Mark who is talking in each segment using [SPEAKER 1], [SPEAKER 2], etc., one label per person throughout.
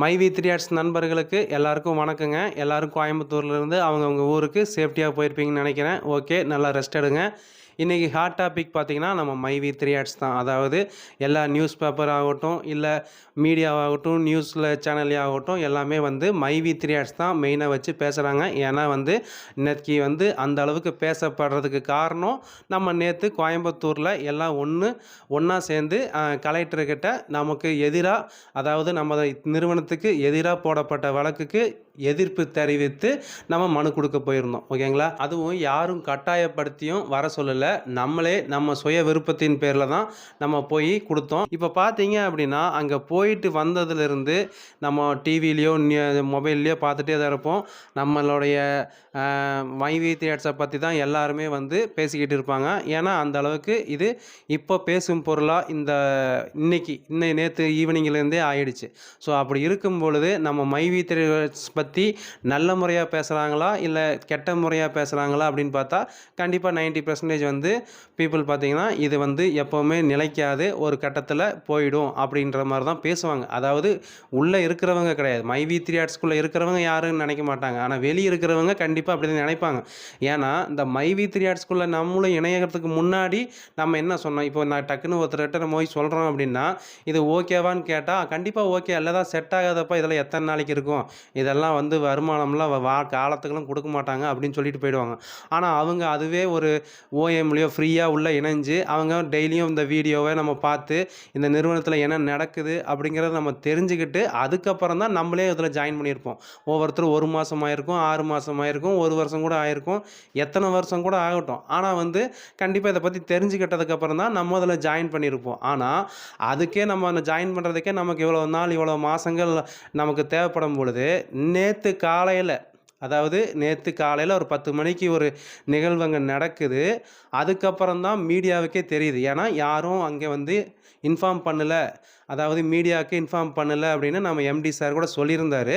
[SPEAKER 1] மைவி three arts நண்பர்களுக்கு எல்லாருக்கும் வணக்கங்க. எல்லாரும் கோயம்புத்தூர்லேருந்து அவங்கவுங்க ஊருக்கு சேஃப்டியாக போயிருப்பீங்கன்னு நினைக்கிறேன். ஓகே நல்லா ரெஸ்ட் எடுங்க. இன்றைக்கி ஹாட் டாபிக் பார்த்தீங்கன்னா நம்ம மைவி த்ரீ ஆர்ட்ஸ் தான். அதாவது எல்லா நியூஸ் பேப்பர் ஆகட்டும் இல்லை மீடியாவாகட்டும் நியூஸில் சேனல்லே ஆகட்டும் எல்லாமே வந்து மைவி த்ரீ ஆர்ட்ஸ் தான் மெயினாக வச்சு பேசுகிறாங்க ஏன்னா வந்து இன்னைக்கு வந்து அந்த அளவுக்கு பேசப்படுறதுக்கு காரணம் நம்ம நேற்று கோயம்புத்தூரில் எல்லாம் ஒன்று ஒன்றா சேர்ந்து கலெக்டர்கிட்ட நமக்கு எதிராக அதாவது நம்ம நிறுவனத்துக்கு எதிராக போடப்பட்ட வழக்குக்கு எதிர்ப்பு தெரிவித்து நம்ம மனு கொடுக்க போயிருந்தோம் ஓகேங்களா? அதுவும் யாரும் கட்டாயப்படுத்தியும் வர சொல்லலை. நம்மளே நம்ம சுய விருப்பத்தின் பேரில் தான் நம்ம போய் கொடுத்தோம். இப்போ பார்த்தீங்க அப்படின்னா அங்கே போயிட்டு வந்ததுலேருந்து நம்ம டிவிலேயோ மொபைல்லையோ பார்த்துட்டே தான் இருப்போம். நம்மளுடைய மைவி தியேட்டர்ஸை பற்றி தான் எல்லாருமே வந்து பேசிக்கிட்டு இருப்பாங்க. ஏன்னா அந்த அளவுக்கு இது இப்போ பேசும் பொருளாக இந்த இன்னைக்கு இன்னை நேற்று ஈவினிங்லேருந்தே ஆயிடுச்சு. ஸோ அப்படி இருக்கும் பொழுது நம்ம மைவி தியேட்டர்ஸ் பற்றி நல்ல முறையாக பேசுகிறாங்களா இல்லை கெட்ட முறையாக பேசுகிறாங்களா அப்படின்னு பார்த்தா கண்டிப்பாக நைன்ட்டி பர்சன்டேஜ் வந்து பீப்புள் பார்த்தீங்கன்னா இது வந்து எப்போவுமே நிலைக்காது ஒரு கட்டத்தில் போயிடும் அப்படின்ற மாதிரி தான் பேசுவாங்க. அதாவது உள்ளே இருக்கிறவங்க கிடையாது. மைவி த்ரீ ஆர்ட்ஸ்குள்ளே இருக்கிறவங்க யாருன்னு நினைக்க மாட்டாங்க. ஆனால் வெளியே இருக்கிறவங்க கண்டிப்பாக அப்படி தான் நினைப்பாங்க. ஏன்னா இந்த மைவி த்ரீ ஆர்ட்ஸ்குள்ளே நம்மளும் இணையகிறதுக்கு முன்னாடி நம்ம என்ன சொன்னோம்? இப்போ நான் டக்குன்னு ஒருத்தர்கிட்ட நம்ம போய் சொல்கிறோம் அப்படின்னா இது ஓகேவான்னு கேட்டால் கண்டிப்பாக ஓகே இல்லை தான் செட் ஆகாதப்போ இதெல்லாம் எத்தனை நாளைக்கு இருக்கும்? இதெல்லாம் வந்து வருமானம்லாம் வா காலத்துக்கெல்லாம் கொடுக்க மாட்டாங்க அப்படின்னு சொல்லிட்டு போயிடுவாங்க. ஆனால் அவங்க அதுவே ஒரு ஓஎம்லேயோ ஃப்ரீயாக உள்ளே இணைஞ்சு அவங்க டெய்லியும் இந்த வீடியோவை நம்ம பார்த்து இந்த நிறுவனத்தில் என்ன நடக்குது அப்படிங்கிறத நம்ம தெரிஞ்சுக்கிட்டு அதுக்கப்புறம் தான் நம்மளே இதில் ஜாயின் பண்ணியிருப்போம். ஒவ்வொருத்தரும் ஒரு மாதம் ஆயிருக்கும் ஆறு மாதம் ஆயிருக்கும் ஒரு வருஷம் கூட ஆயிருக்கும் எத்தனை வருஷம் கூட ஆகட்டும். ஆனால் வந்து கண்டிப்பாக இதை பற்றி தெரிஞ்சுக்கிட்டதுக்கப்புறம் தான் நம்ம அதில் ஜாயின் பண்ணியிருப்போம். ஆனால் அதுக்கே நம்ம அந்த ஜாயின் பண்ணுறதுக்கே நமக்கு இவ்வளோ நாள் இவ்வளோ மாதங்கள் நமக்கு தேவைப்படும் பொழுது நேற்று காலையில் அதாவது நேற்று காலையில் ஒரு பத்து மணிக்கு ஒரு நிகழ்வு அங்கே நடக்குது. அதுக்கப்புறம் தான் மீடியாவுக்கே தெரியுது. ஏன்னா யாரும் அங்கே வந்து இன்ஃபார்ம் பண்ணலை. அதாவது மீடியாவுக்கு இன்ஃபார்ம் பண்ணலை அப்படின்னு நம்ம எம்டி சார் கூட சொல்லியிருந்தார்.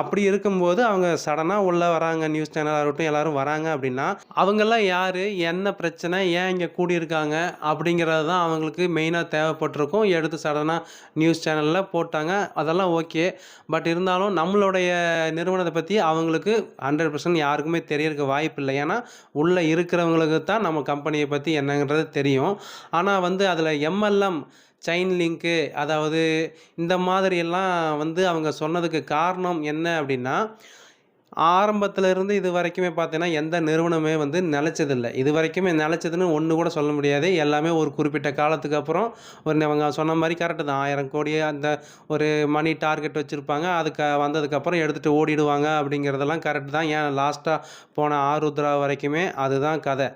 [SPEAKER 1] அப்படி இருக்கும்போது அவங்க சடனாக உள்ளே வராங்க நியூஸ் சேனலாக இருக்கட்டும் எல்லோரும் வராங்க அப்படின்னா அவங்கெல்லாம் யார்? என்ன பிரச்சனை? ஏன் இங்கே கூடியிருக்காங்க? அப்படிங்கிறது தான் அவங்களுக்கு மெயினாக தேவைப்பட்டிருக்கும். எடுத்து சடனாக நியூஸ் சேனலில் போட்டாங்க. அதெல்லாம் ஓகே பட் இருந்தாலும் நம்மளுடைய நிறுவனத்தை பற்றி அவங்களுக்கு ஹண்ட்ரட் பர்சன்ட் யாருக்குமே தெரியறதுக்கு வாய்ப்பு இல்லை. ஏன்னா உள்ளே இருக்கிறவங்களுக்கு தான் நம்ம கம்பெனியை பற்றி என்னங்கிறது தெரியும். ஆனால் வந்து அதில் எம்எல்எம் செயின் லிங்க்கு அதாவது இந்த மாதிரியெல்லாம் வந்து அவங்க சொன்னதுக்கு காரணம் என்ன அப்படின்னா ஆரம்பத்தில் இருந்து இது வரைக்குமே பார்த்தீங்கன்னா எந்த நிறுவனமே வந்து நிலச்சதில்லை. இது வரைக்குமே நிலச்சதுன்னு ஒன்று கூட சொல்ல முடியாது. எல்லாமே ஒரு குறிப்பிட்ட காலத்துக்கு அப்புறம் ஒரு அவங்க சொன்ன மாதிரி கரெக்டு தான். ஆயிரம் கோடி அந்த ஒரு மணி டார்கெட் வச்சுருப்பாங்க. அதுக்கு வந்ததுக்கப்புறம் எடுத்துகிட்டு ஓடிடுவாங்க அப்படிங்கிறதெல்லாம் கரெக்டு தான். ஏன் லாஸ்ட்டாக போன ஆருத்ரா வரைக்குமே அதுதான் கதை.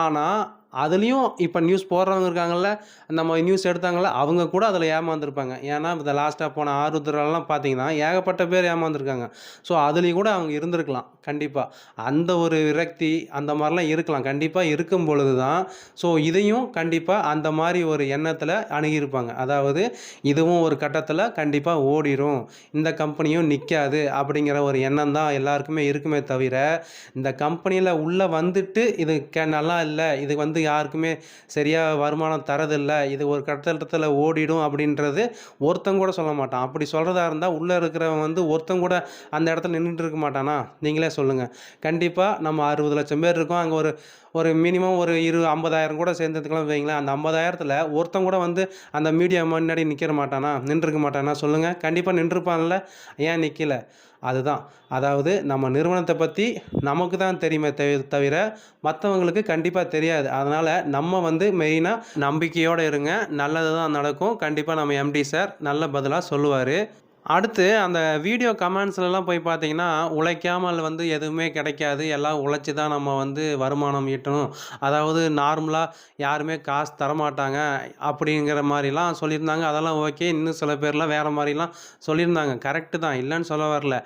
[SPEAKER 1] ஆனால் அதுலேயும் இப்போ நியூஸ் போடுறவங்க இருக்காங்கள்ல நம்ம நியூஸ் எடுத்தாங்கள அவங்க கூட அதில் ஏமாந்துருப்பாங்க. ஏன்னா இந்த லாஸ்ட்டாக போன ஆருத்ரெல்லாம் பார்த்தீங்கன்னா ஏகப்பட்ட பேர் ஏமாந்துருக்காங்க. ஸோ அதுலேயும் கூட அவங்க இருந்திருக்கலாம் கண்டிப்பாக அந்த ஒரு விரக்தி அந்த மாதிரிலாம் இருக்கலாம். கண்டிப்பாக இருக்கும் பொழுது தான் ஸோ இதையும் கண்டிப்பாக அந்த மாதிரி ஒரு எண்ணத்தில் அணுகியிருப்பாங்க. அதாவது இதுவும் ஒரு கட்டத்தில் கண்டிப்பாக ஓடிடும் இந்த கம்பெனியும் நிற்காது அப்படிங்கிற ஒரு எண்ணம் தான் எல்லாருக்குமே இருக்குமே தவிர இந்த கம்பெனியில் உள்ளே வந்துட்டு இது கே நல்லா இல்லை இது வந்து யாருக்குமே சரியாக வருமானம் தரதில்லை. இது ஒரு கட்டத்தில் ஓடிடும் அப்படின்றது ஒருத்தங்க கூட சொல்ல மாட்டான். அப்படி சொல்கிறதா இருந்தால் உள்ளே இருக்கிறவன் வந்து ஒருத்தங்க கூட அந்த இடத்துல நின்றுட்டு இருக்க மாட்டானா? நீங்களே சொல்லுங்கள் கண்டிப்பாக நம்ம அறுபது லட்சம் பேர் இருக்கோம். அங்கே ஒரு ஒரு மினிமம் ஒரு இரு ஐம்பதாயிரம் கூட சேர்ந்ததுக்கெல்லாம் வைங்களேன். அந்த ஐம்பதாயிரத்தில் ஒருத்தன் கூட வந்து அந்த மீடியா முன்னாடி நிற்கிற மாட்டானா? நின்றுருக்க மாட்டானா? சொல்லுங்கள் கண்டிப்பாக நின்றுருப்பான்ல ஏன் நிற்கல அதுதான். அதாவது நம்ம நிறுவனத்தை பற்றி நமக்கு தான் தெரியுமே தவிர மற்றவங்களுக்கு கண்டிப்பாக தெரியாது. அதனால் நம்ம வந்து மெயினாக நம்பிக்கையோடு இருங்க. நல்லது தான் நடக்கும். கண்டிப்பாக நம்ம எம்டி சார் நல்ல பதிலாக சொல்லுவார். அடுத்து அந்த வீடியோ கமெண்ட்ஸ்லலாம் போய் பார்த்தீங்கன்னா உழைக்காமல் வந்து எதுவுமே கிடைக்காது. எல்லாம் உழைச்சி தான் நம்ம வந்து வருமானம் ஈட்டணும். அதாவது நார்மலாக யாருமே காசு தரமாட்டாங்க அப்படிங்கிற மாதிரிலாம் சொல்லியிருந்தாங்க. அதெல்லாம் ஓகே இன்னும் சில பேர்லாம் வேறு மாதிரிலாம் சொல்லியிருந்தாங்க. கரெக்டு தான். இல்லைன்னு சொல்ல வரல.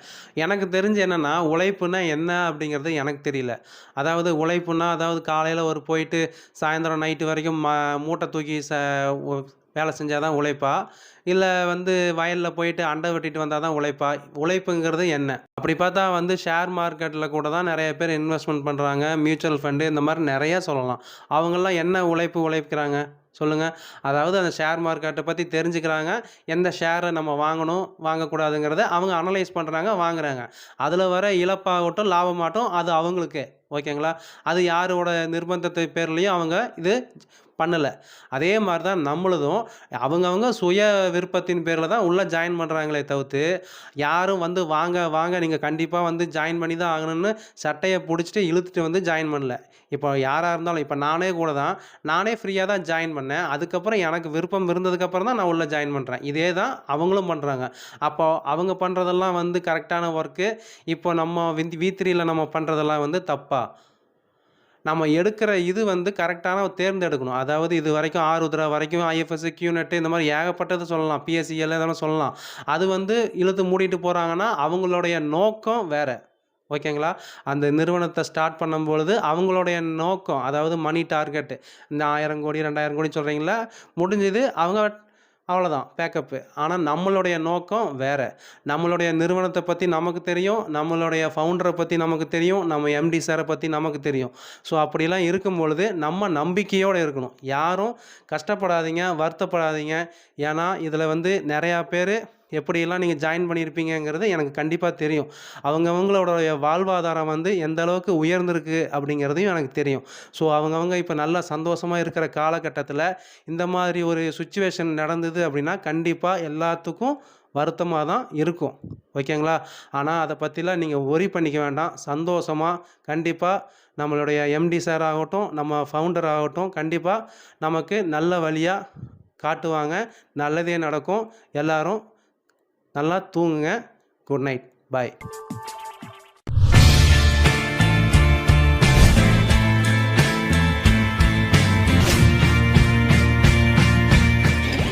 [SPEAKER 1] எனக்கு தெரிஞ்சு என்னென்னா உழைப்புனா என்ன அப்படிங்கிறது எனக்கு தெரியல. அதாவது உழைப்புனா அதாவது காலையில் ஒரு போயிட்டு சாயந்தரம் நைட்டு வரைக்கும் ம மூட்டை தூக்கி ச வேலை செஞ்சால் தான் உழைப்பா. இல்லை வந்து வயலில் போயிட்டு அண்டை வெட்டிட்டு வந்தால் தான் உழைப்பா. உழைப்புங்கிறது என்ன? அப்படி பார்த்தா வந்து ஷேர் மார்க்கெட்டில் கூட தான் நிறைய பேர் இன்வெஸ்ட்மெண்ட் பண்ணுறாங்க மியூச்சுவல் ஃபண்டு இந்த மாதிரி நிறையா சொல்லலாம். அவங்கெல்லாம் என்ன உழைப்பு உழைக்கிறாங்க? சொல்லுங்கள் அதாவது அந்த ஷேர் மார்க்கெட்டை பற்றி தெரிஞ்சுக்கிறாங்க. எந்த ஷேரை நம்ம வாங்கணும் வாங்கக்கூடாதுங்கிறத அவங்க அனலைஸ் பண்ணுறாங்க வாங்குறாங்க. அதில் வர இழப்பாகட்டும் லாபமாகட்டும் அது அவங்களுக்கு. ஓகேங்களா? அது யாரோட நிர்பந்தத்தை பேர்லேயும் அவங்க இது பண்ணலை. அதே மாதிரி தான் நம்மளதும் அவங்கவுங்க சுய விருப்பத்தின் பேரில் தான் உள்ளே ஜாயின் பண்ணுறாங்களே தவிர்த்து யாரும் வந்து வாங்க வாங்க நீங்கள் கண்டிப்பாக வந்து ஜாயின் பண்ணி தான் ஆகணும்னு சட்டையை பிடிச்சிட்டு இழுத்துட்டு வந்து ஜாயின் பண்ணல. இப்போ யாராக இருந்தாலும் இப்போ நானே கூட தான் நானே ஃப்ரீயாக தான் ஜாயின் பண்ணேன். அதுக்கப்புறம் எனக்கு விருப்பம் இருந்ததுக்கப்புறம் தான் நான் உள்ளே ஜாயின் பண்ணுறேன் இதே தான் அவங்களும் பண்ணுறாங்க அப்போ அவங்க பண்ணுறதெல்லாம் வந்து கரெக்டான ஒர்க்கு இப்போ நம்ம விந்தி வி த்ரீயில் நம்ம பண்ணுறதெல்லாம் வந்து தப்பா? நம்ம எடுக்கிற இது வந்து கரெக்டான தேர்ந்தெடுக்கணும். அதாவது இது வரைக்கும் ஆருத்ரா வரைக்கும் ஐஎஃப்எஸ் கியூநெட் இந்த மாதிரி ஏகப்பட்டது சொல்லலாம். பிஎஸ்சிஎல் இதெல்லாம் சொல்லலாம். அது வந்து இழுத்து மூடிட்டு போகிறாங்கன்னா அவங்களுடைய நோக்கம் வேறு. ஓகேங்களா? அந்த நிறுவனத்தை ஸ்டார்ட் பண்ணும்பொழுது அவங்களுடைய நோக்கம் அதாவது மணி டார்கெட்டு இந்த ஆயிரம் கோடி ரெண்டாயிரம் கோடி சொல்கிறீங்களா முடிஞ்சது அவங்க அவ்வளோதான் பேக்கப்பு ஆனால் நம்மளுடைய நோக்கம் வேறு. நம்மளுடைய நிறுவனத்தை பற்றி நமக்கு தெரியும் நம்மளுடைய ஃபவுண்டரை பற்றி நமக்கு தெரியும் நம்ம எம்டி சாரை பற்றி நமக்கு தெரியும். ஸோ அப்படிலாம் இருக்கும் பொழுது நம்ம நம்பிக்கையோடு இருக்கணும். யாரும் கஷ்டப்படாதீங்க வருத்தப்படாதீங்க. ஏன்னா இதில் வந்து நிறையா பேர் எப்படியெல்லாம் நீங்கள் ஜாயின் பண்ணியிருப்பீங்கங்கிறது எனக்கு கண்டிப்பாக தெரியும். அவங்கவங்களுடைய வாழ்வாதாரம் வந்து எந்த அளவுக்கு உயர்ந்திருக்கு அப்படிங்கிறதையும் எனக்கு தெரியும். ஸோ அவங்கவுங்க இப்போ நல்லா சந்தோஷமாக இருக்கிற காலகட்டத்தில் இந்த மாதிரி ஒரு சுச்சுவேஷன் நடந்தது அப்படின்னா கண்டிப்பாக எல்லாத்துக்கும் வருத்தமாக தான் இருக்கும். ஓகேங்களா ஆனால் அதை பற்றிலாம் நீங்கள் ஒரி பண்ணிக்க வேண்டாம். சந்தோஷமாக கண்டிப்பாக நம்மளுடைய எம்டி சார் ஆகட்டும் நம்ம ஃபவுண்டர் ஆகட்டும் கண்டிப்பாக நமக்கு நல்ல வழியாக காட்டுவாங்க. நல்லதே நடக்கும். எல்லாரும் நல்லா தூங்குங்க. Good night. பாய்.